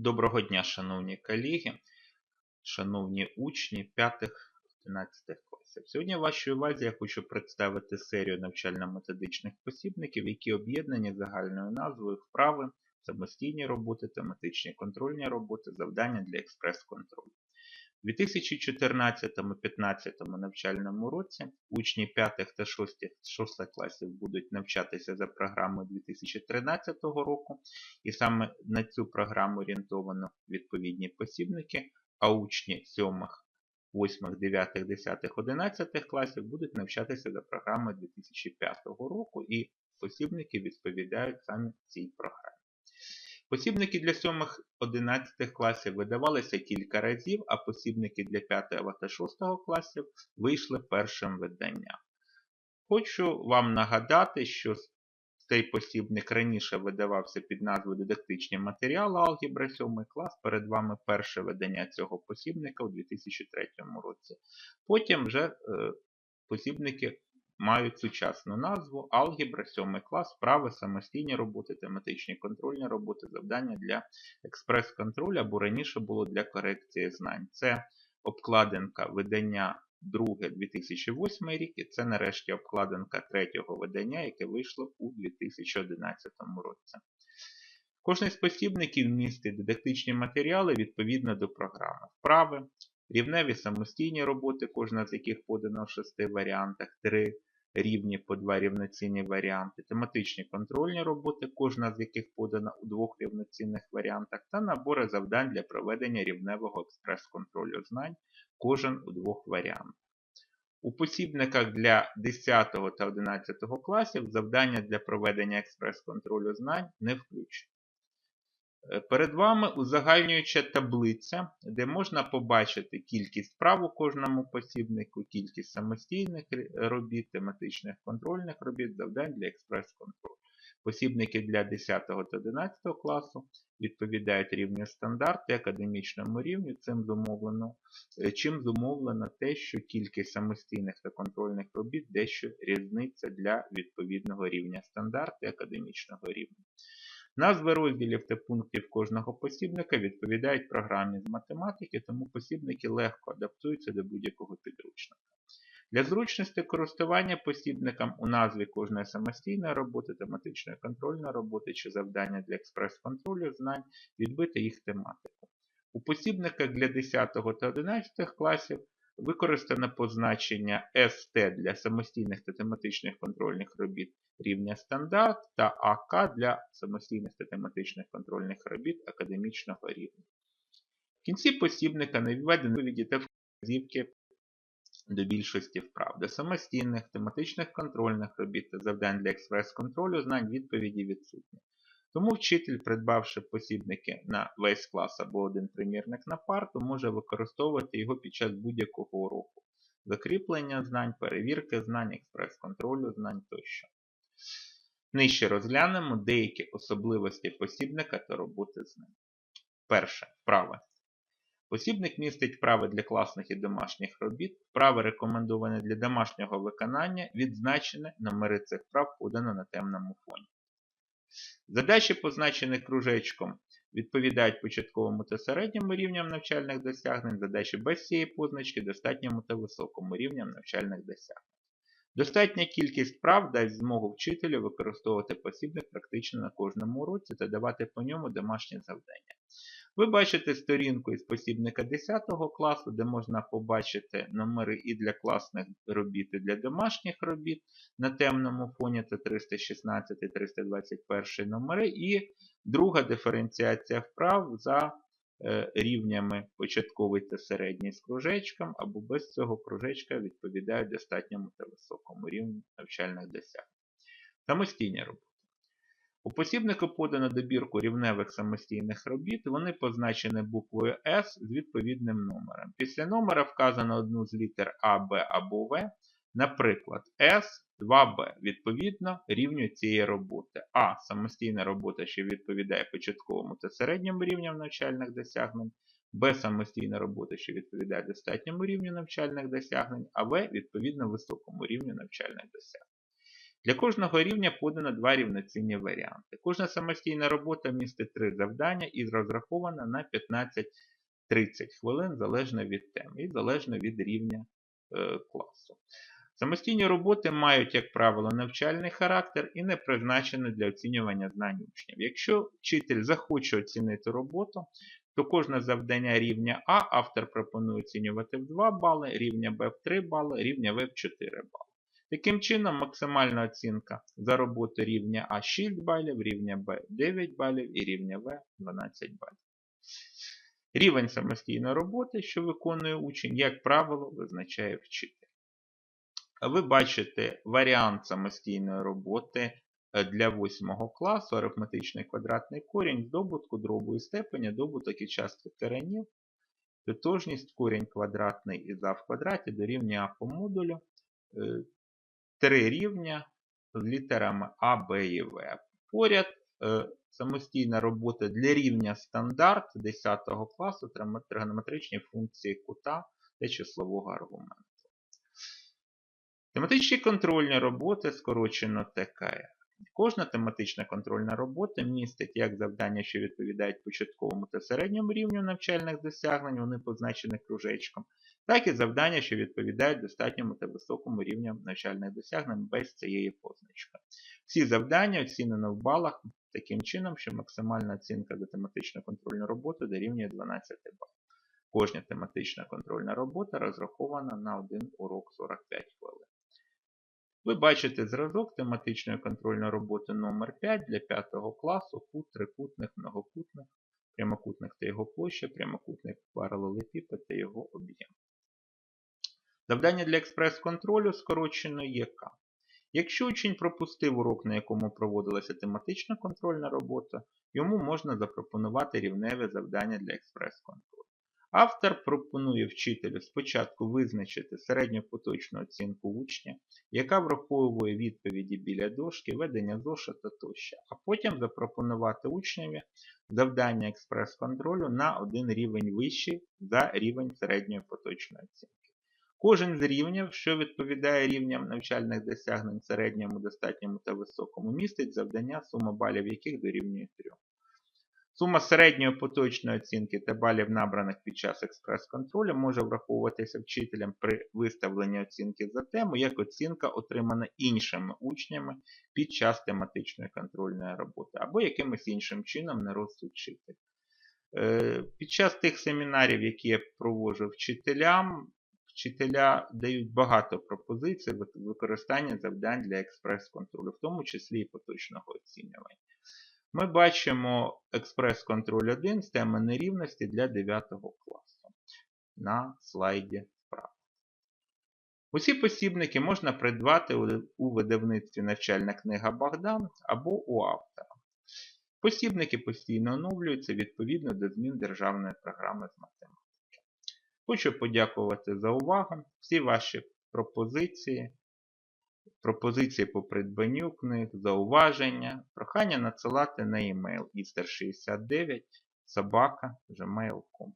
Доброго дня, шановні колеги, шановні учні 5-11 класів. Сьогодні в вашій увазі я хочу представити серію навчально-методичних посібників, які об'єднані загальною назвою вправи, самостійні роботи, тематичні контрольні роботи, завдання для експрес-контролю. У 2014-2015 навчальному році учні 5 та 6, 6 класів будуть навчатися за програмою 2013 року, і саме на цю програму орієнтовано відповідні посібники, а учні 7, 8, 9, 10, 11 класів будуть навчатися за програмою 2005 року, і посібники відповідають саме цій програмі. Посібники для 7-11 класів видавалися кілька разів, а посібники для 5 та 6 класів вийшли першим виданням. Хочу вам нагадати, що цей посібник раніше видавався під назвою Дидактичні матеріали алгебра 7 клас. Перед вами перше видання цього посібника у 2003 році. Потім вже е, посібники мають сучасну назву Алгебра 7 клас, вправи, самостійні роботи, тематичні контрольні роботи, завдання для експрес-контролю або раніше було для корекції знань. Це обкладинка видання 2 2008 рік і це нарешті обкладинка третього видання, яке вийшло у 2011 році. Кожний з посібників містить дидактичні матеріали відповідно до програми. Вправи, рівневі самостійні роботи, кожна з яких подана в шести варіантах, три рівні по два рівноцінні варіанти, тематичні контрольні роботи, кожна з яких подана у двох рівноцінних варіантах, та набори завдань для проведення рівневого експрес-контролю знань, кожен у двох варіантах. У посібниках для 10 та 11 класів завдання для проведення експрес-контролю знань не включені. Е, перед вами узагальнююча таблиця, де можна побачити кількість справ у кожному посібнику, кількість самостійних робіт, тематичних контрольних робіт, завдань для експрес-контролю. Посібники для 10 та 11 класу відповідають рівню стандарту академічному рівню, цим зумовлено, е, чим зумовлено те, що кількість самостійних та контрольних робіт дещо різниця для відповідного рівня стандарту академічного рівня. Назви розділів та пунктів кожного посібника відповідають програмі з математики, тому посібники легко адаптуються до будь-якого підручника. Для зручності користування посібником у назві кожної самостійної роботи, тематичної контрольної роботи чи завдання для експрес-контролю знань відбити їх тематику. У посібниках для 10 та 11 класів Використане позначення ST для самостійних та тематичних контрольних робіт рівня стандарт та АК для самостійних та тематичних контрольних робіт академічного рівня. В кінці посібника наведені відповіді та вказівки до більшості вправ. До самостійних, тематичних контрольних робіт та завдань для експрес-контролю знань відповіді відсутні. Тому вчитель, придбавши посібники на весь клас або один примірник на парту, може використовувати його під час будь-якого уроку. Закріплення знань, перевірки знань, експрес-контролю знань тощо. Нижче розглянемо деякі особливості посібника та роботи з ним. Перше. Вправи. Посібник містить вправи для класних і домашніх робіт. Вправи рекомендовані для домашнього виконання, відзначені номери цих вправ подано на темному фоні. Задачі, позначені кружечком, відповідають початковому та середньому рівням навчальних досягнень, задачі без цієї позначки достатньому та високому рівням навчальних досягнень. Достатня кількість прав дасть змогу вчителю використовувати посібник практично на кожному уроці та давати по ньому домашні завдання. Ви бачите сторінку із посібника 10 класу, де можна побачити номери і для класних робіт, і для домашніх робіт. На темному фоні це 316 і 321 номери. І друга диференціація вправ за е, рівнями початковий та середній з кружечком, або без цього кружечка відповідають достатньому та високому рівню навчальних досягнень. Самостійні роботи. У посібнику подано добірку рівневих самостійних робіт, вони позначені буквою S з відповідним номером. Після номера вказано одну з літер А, Б або В, наприклад, S, 2Б, відповідно рівню цієї роботи. А самостійна робота, що відповідає початковому та середньому рівням навчальних досягнень, Б самостійна робота, що відповідає достатньому рівню навчальних досягнень, а В відповідно високому рівню навчальних досягнень. Для кожного рівня подано два рівноцінні варіанти. Кожна самостійна робота містить три завдання і розрахована на 15-30 хвилин залежно від теми і залежно від рівня е, класу. Самостійні роботи мають, як правило, навчальний характер і не призначені для оцінювання знань учнів. Якщо вчитель захоче оцінити роботу, то кожне завдання рівня А автор пропонує оцінювати в 2 бали, рівня Б в 3 бали, рівня В в 4 бали. Таким чином, максимальна оцінка за роботу рівня А 6 балів, рівня Б 9 балів і рівня В 12 балів. Рівень самостійної роботи, що виконує учень, як правило, визначає вчитель. Ви бачите варіант самостійної роботи е, для 8 класу, арифметичний квадратний корінь, здобутку дробу і степеня, добуток і частки коренів, тотожність корінь квадратний і за в квадраті дорівнює А по модулю, е, три рівня з літерами А, Б і В. Поряд е, самостійна робота для рівня стандарт 10 класу тригонометричні функції кута та числового аргументу. Тематичні контрольні роботи скорочено ТКР. Кожна тематична контрольна робота містить як завдання, що відповідають початковому та середньому рівню навчальних досягнень, вони позначені кружечком, так і завдання, що відповідають достатньому та високому рівню навчальних досягнень без цієї позначки. Всі завдання оцінено в балах таким чином, що максимальна оцінка за тематичну контрольну роботу дорівнює 12 балів. Кожна тематична контрольна робота розрахована на один урок 45 хвилин. Ви бачите зразок тематичної контрольної роботи номер 5 для 5 класу кут, трикутник, многокутник, прямокутник та його площа, прямокутник паралелепіпед та його об'єм. Завдання для експрес-контролю скорочено ЄК. Якщо учень пропустив урок, на якому проводилася тематична контрольна робота, йому можна запропонувати рівневе завдання для експрес-контролю. Автор пропонує вчителю спочатку визначити середньопоточну оцінку учня, яка враховує відповіді біля дошки, ведення зошита тощо, а потім запропонувати учневі завдання експрес-контролю на один рівень вищий за рівень середньої поточної оцінки. Кожен з рівнів, що відповідає рівням навчальних досягнень середньому, достатньому та високому, містить завдання, сума балів яких дорівнює 3. Сума середньої поточної оцінки та балів набраних під час експрес-контролю може враховуватися вчителем при виставленні оцінки за тему як оцінка, отримана іншими учнями під час тематичної контрольної роботи, або якимось іншим чином на розсуд вчителя. Е, під час тих семінарів, які я проводжу вчителям, вчителя дають багато пропозицій використання завдань для експрес-контролю, в тому числі і поточного оцінювання. Ми бачимо експрес-контроль 1 з теми нерівності для 9 класу на слайді справа. Усі посібники можна придбати у видавництві навчальна книга Богдан або у автора. Посібники постійно оновлюються відповідно до змін державної програми з математики. Хочу подякувати за увагу. Всі ваші пропозиції пропозиції по придбанню книг, зауваження, прохання надсилати на e-mail ister69 собака gmail.com